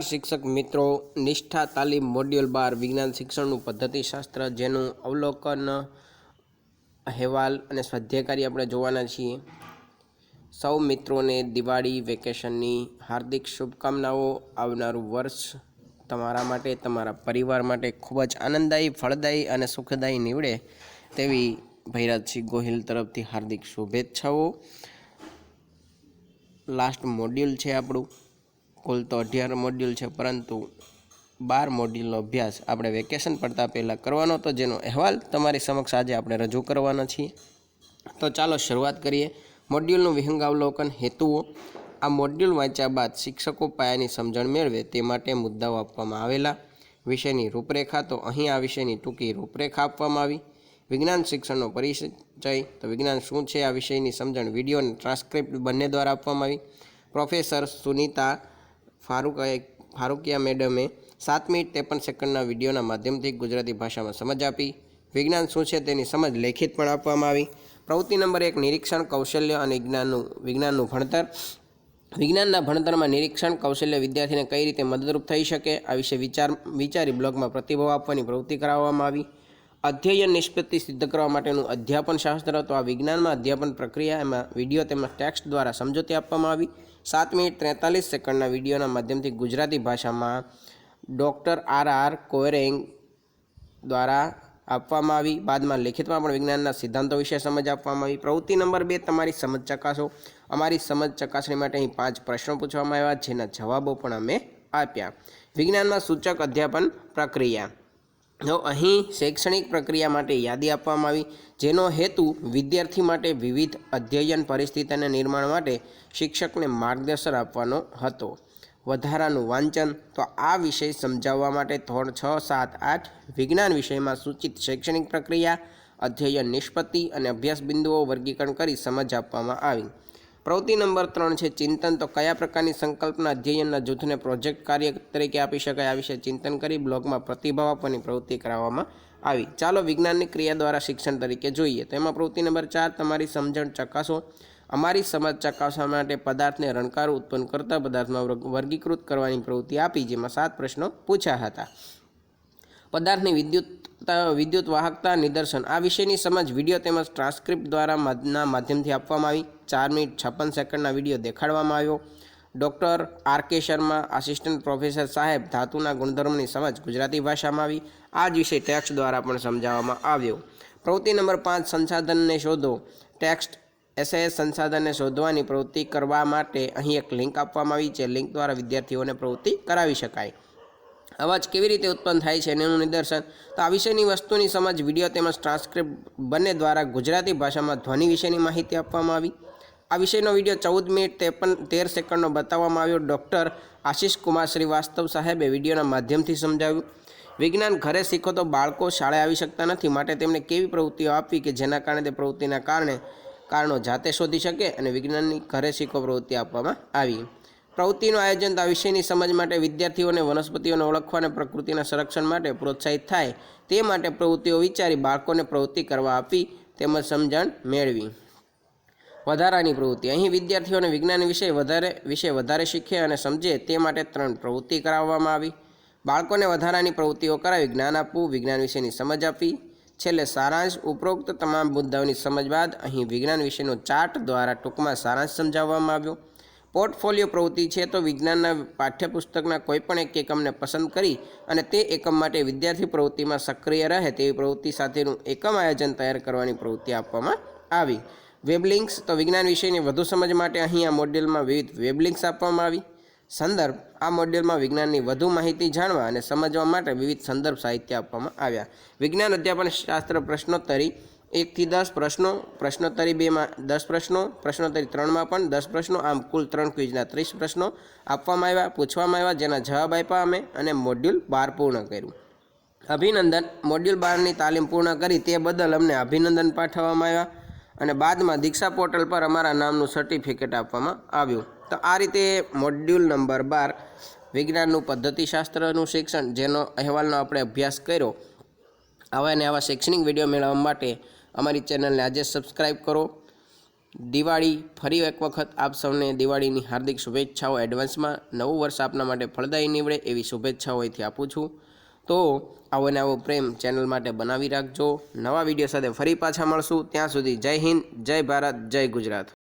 શિક્ષક મિત્રો, નિષ્ઠા તાલીમ મોડ્યુલ બાર વિજ્ઞાન શિક્ષણનું પદ્ધતિશાસ્ત્ર જેનું અવલોકન, અહેવાલ અને સ્વાધ્યાયકારી આપણે જોવાના છીએ. સૌ મિત્રોને દિવાળી, વેકેશનની હાર્દિક શુભકામનાઓ. આવનારું વર્ષ તમારા માટે, તમારા પરિવાર માટે ખૂબ જ આનંદદાયી, ફળદાયી અને સુખદાયી નીવડે તેવી ભૈરતસિંહ ગોહિલ તરફથી હાર્દિક શુભેચ્છાઓ. લાસ્ટ મોડ્યુલ છે આપણું. કુલ તો અઢાર મોડ્યુલ છે, પરંતુ બાર મોડ્યુલનો અભ્યાસ આપણે વેકેશન પડતા પહેલાં કરવાનો. હતો જેનો અહેવાલ તમારી સમક્ષ આજે આપણે રજૂ કરવાના છીએ. તો ચાલો શરૂઆત કરીએ. મોડ્યુલનું વિહંગાવલોકન હેતુઓ. આ મોડ્યુલ વાંચ્યા બાદ શિક્ષકો પાયાની સમજણ મેળવે તે માટે મુદ્દાઓ આપવામાં આવેલા. વિષયની રૂપરેખા, તો અહીં આ વિષયની ટૂંકી રૂપરેખા આપવામાં આવી. વિજ્ઞાન શિક્ષણનો પરિચય, તો વિજ્ઞાન શું છે આ વિષયની સમજણ, વીડિયો અને ટ્રાન્સક્રિપ્ટ બંને દ્વારા આપવામાં આવી. પ્રોફેસર સુનીતા ફારૂક ફારૂકિયા મેડમે સાત મિનિટ ત્રેપન સેકન્ડના વિડીયોના માધ્યમથી ગુજરાતી ભાષામાં સમજ આપી. વિજ્ઞાન શું છે તેની સમજ લેખિત પણ આપવામાં આવી. પ્રવૃત્તિ નંબર એક, નિરીક્ષણ, કૌશલ્ય અને વિજ્ઞાનનું વિજ્ઞાનનું ભણતર. વિજ્ઞાનના ભણતરમાં નિરીક્ષણ, કૌશલ્ય વિદ્યાર્થીને કઈ રીતે મદદરૂપ થઈ શકે, આ વિશે વિચાર વિચારી બ્લોગમાં પ્રતિભાવ આપવાની પ્રવૃત્તિ કરાવવામાં આવી. અધ્યયન નિષ્પત્તિ સિદ્ધ કરવા માટેનું અધ્યાપન શાસ્ત્ર તો આ વિજ્ઞાનમાં અધ્યાપન પ્રક્રિયા એમાં વીડિયો તેમજ ટેક્સ્ટ દ્વારા સમજૂતી આપવામાં આવી. સાત મિનિટ ત્રેતાલીસ સેકન્ડના વિડીયોના માધ્યમથી ગુજરાતી ભાષામાં ડૉક્ટર આર આર કોયરેંગ દ્વારા આપવામાં આવી. બાદમાં લેખિતમાં પણ વિજ્ઞાનના સિદ્ધાંતો વિશે સમજ આપવામાં આવી. પ્રવૃત્તિ નંબર બે, તમારી સમજ ચકાસો. અમારી સમજ ચકાસણી માટે અહીં પાંચ પ્રશ્નો પૂછવામાં આવ્યા, જેના જવાબો પણ અમે આપ્યા. વિજ્ઞાનમાં સૂચક અધ્યાપન પ્રક્રિયા. જો અહીં શૈક્ષણિક પ્રક્રિયા માટે યાદી આપવામાં આવી, જેનો હેતુ વિદ્યાર્થી માટે વિવિધ અધ્યયન પરિસ્થિતિના નિર્માણ માટે શિક્ષકને માર્ગદર્શન આપવાનો હતો. વધારાનું વાંચન, તો આ વિષય સમજાવવા માટે ધોરણ છ, સાત, આઠ વિજ્ઞાન વિષયમાં સૂચિત શૈક્ષણિક પ્રક્રિયા, અધ્યયન નિષ્પત્તિ અને અભ્યાસ બિંદુઓ વર્ગીકરણ કરી સમજ આપવામાં આવી. પ્રવૃત્તિ નંબર ત્રણ છે, ચિંતન. તો કયા પ્રકારની સંકલ્પના અધ્યયનના જૂથને પ્રોજેક્ટ કાર્ય તરીકે આપી શકાય? આ વિશે ચિંતન કરી બ્લોગમાં પ્રતિભાવ આપવાની પ્રવૃત્તિ કરાવવામાં આવી. ચાલો વિજ્ઞાનની ક્રિયા દ્વારા શિક્ષણ તરીકે જોઈએ. તો એમાં પ્રવૃત્તિ નંબર ચાર, તમારી સમજણ ચકાસો. અમારી સમજ ચકાસવા માટે પદાર્થને રણકારો ઉત્પન્ન કરતા પદાર્થમાં વર્ગીકૃત કરવાની પ્રવૃત્તિ આપી, જેમાં સાત પ્રશ્નો પૂછ્યા હતા. પદાર્થની વિદ્યુત વિદ્યુત વાહકતા નિદર્શન. આ વિષયની સમજ વીડિયો તેમજ ટ્રાન્સક્રિપ્ટ દ્વારા ના માધ્યમથી આપવામાં આવી. ચાર મિનિટ છપ્પન સેકન્ડના વીડિયો દેખાડવામાં આવ્યો. Doctor R K Sharma, assistant professor સાહેબ ધાતુના ગુણધર્મની સમજ ગુજરાતી ભાષામાં આવી. આ જ વિષય ટેક્સ્ટ દ્વારા પણ સમજાવવામાં આવ્યો. પ્રવૃત્તિ નંબર પાંચ, સંસાધનને શોધો. ટેક્સ્ટ એસએએસ સંસાધનને શોધવાની પ્રવૃત્તિ કરવા માટે અહીં એક લિંક આપવામાં આવી છે. લિંક દ્વારા વિદ્યાર્થીઓને પ્રવૃત્તિ કરાવી શકાય. અવાજ કેવી રીતે ઉત્પન્ન થાય છે એનું નિદર્શન. તો આ વિષયની વસ્તુની સમજ વીડિયો તેમજ ટ્રાન્સક્રિપ્ટ બંને દ્વારા ગુજરાતી ભાષામાં ધ્વનિ વિશેની માહિતી આપવામાં આવી. આ વિષયનો વીડિયો ચૌદ મિનિટ ત્રેપન તેર સેકન્ડનો બતાવવામાં આવ્યો. ડૉક્ટર આશિષ કુમાર શ્રીવાસ્તવ સાહેબે વિડીયોના માધ્યમથી સમજાવ્યું. વિજ્ઞાન ઘરે શીખો તો બાળકો શાળે આવી શકતા નથી, માટે તેમને કેવી પ્રવૃત્તિઓ આપવી કે જેના કારણે તે પ્રવૃત્તિના કારણે કારણો જાતે શોધી શકે અને વિજ્ઞાનની ઘરે શીખો પ્રવૃત્તિ આપવામાં આવી. પ્રવૃત્તિનું આયોજન આ વિષયની સમજ માટે વિદ્યાર્થીઓને, વનસ્પતિઓને ઓળખવા અને પ્રકૃતિના સંરક્ષણ માટે પ્રોત્સાહિત થાય તે માટે પ્રવૃત્તિઓ વિચારી બાળકોને પ્રવૃત્તિ કરવા આપી તેમજ સમજણ મેળવી. વધારાની પ્રવૃત્તિ. અહીં વિદ્યાર્થીઓને વિજ્ઞાન વિષય વધારે, વિશે વધારે શીખે અને સમજે તે માટે ત્રણ પ્રવૃત્તિ કરાવવામાં આવી. બાળકોને વધારાની પ્રવૃત્તિઓ કરાવી જ્ઞાન આપવું, વિજ્ઞાન વિશેની સમજ આપી છેલ્લે સારાંશ. ઉપરોક્ત તમામ મુદ્દાઓની સમજ બાદ અહીં વિજ્ઞાન વિશેનો ચાર્ટ દ્વારા ટૂંકમાં સારાંશ સમજાવવામાં આવ્યો. પોર્ટફોલિયો પ્રવૃત્તિ છે તો વિજ્ઞાનના પાઠ્યપુસ્તકના કોઈપણ એક એકમને પસંદ કરી અને તે એકમ માટે વિદ્યાર્થી પ્રવૃત્તિમાં સક્રિય રહે તેવી પ્રવૃત્તિ સાથેનું એકમ આયોજન તૈયાર કરવાની પ્રવૃત્તિ આપવામાં આવી. વેબલિંક્સ તો વિજ્ઞાન વિષયની વધુ સમજ માટે અહીં આ મોડ્યુલમાં વિવિધ વેબલિંક્સ આપવામાં આવી. સંદર્ભ, આ મોડ્યુલમાં વિજ્ઞાનની વધુ માહિતી જાણવા અને સમજવા માટે વિવિધ સંદર્ભ સાહિત્ય આપવામાં આવ્યા. વિજ્ઞાન અધ્યાપન શાસ્ત્ર પ્રશ્નોત્તરી એકથી દસ પ્રશ્નો પ્રશ્નોત્તરી બેમાં દસ પ્રશ્નો પ્રશ્નોત્તરી ત્રણમાં પણ દસ પ્રશ્નો, આમ કુલ ત્રણ ક્વિઝના ત્રીસ પ્રશ્નો આપવામાં આવ્યા, પૂછવામાં આવ્યા, જેના જવાબ આપ્યા અમે અને મોડ્યુલ બાર પૂર્ણ કર્યું. અભિનંદન, મોડ્યુલ બારની તાલીમ પૂર્ણ કરી તે બદલ અમને અભિનંદન પાઠવવામાં આવ્યા અને બાદમાં દીક્ષા પોર્ટલ પર અમારા નામનું સર્ટિફિકેટ આપવામાં આવ્યું. તો આ રીતે મોડ્યુલ નંબર બાર વિજ્ઞાનનું પદ્ધતિશાસ્ત્રનું શિક્ષણ, જેનો અહેવાલનો આપણે અભ્યાસ કર્યો આવા અને આવા શૈક્ષણિક વીડિયો મેળવવા માટે અમારી ચેનલને આજે સબસ્ક્રાઈબ કરો. દિવાળી ફરી એક વખત આપ સૌને દિવાળીની હાર્દિક શુભેચ્છાઓ એડવાન્સમાં નવું વર્ષ આપના માટે ફળદાયી નીવડે એવી શુભેચ્છાઓ અહીંથી આપું છું. તો આવો ને આવો પ્રેમ ચેનલ માટે બનાવી રાખજો. નવા વીડિયો સાથે ફરી પાછા મળશું. ત્યાં સુધી જય હિન્દ, જય ભારત, જય ગુજરાત.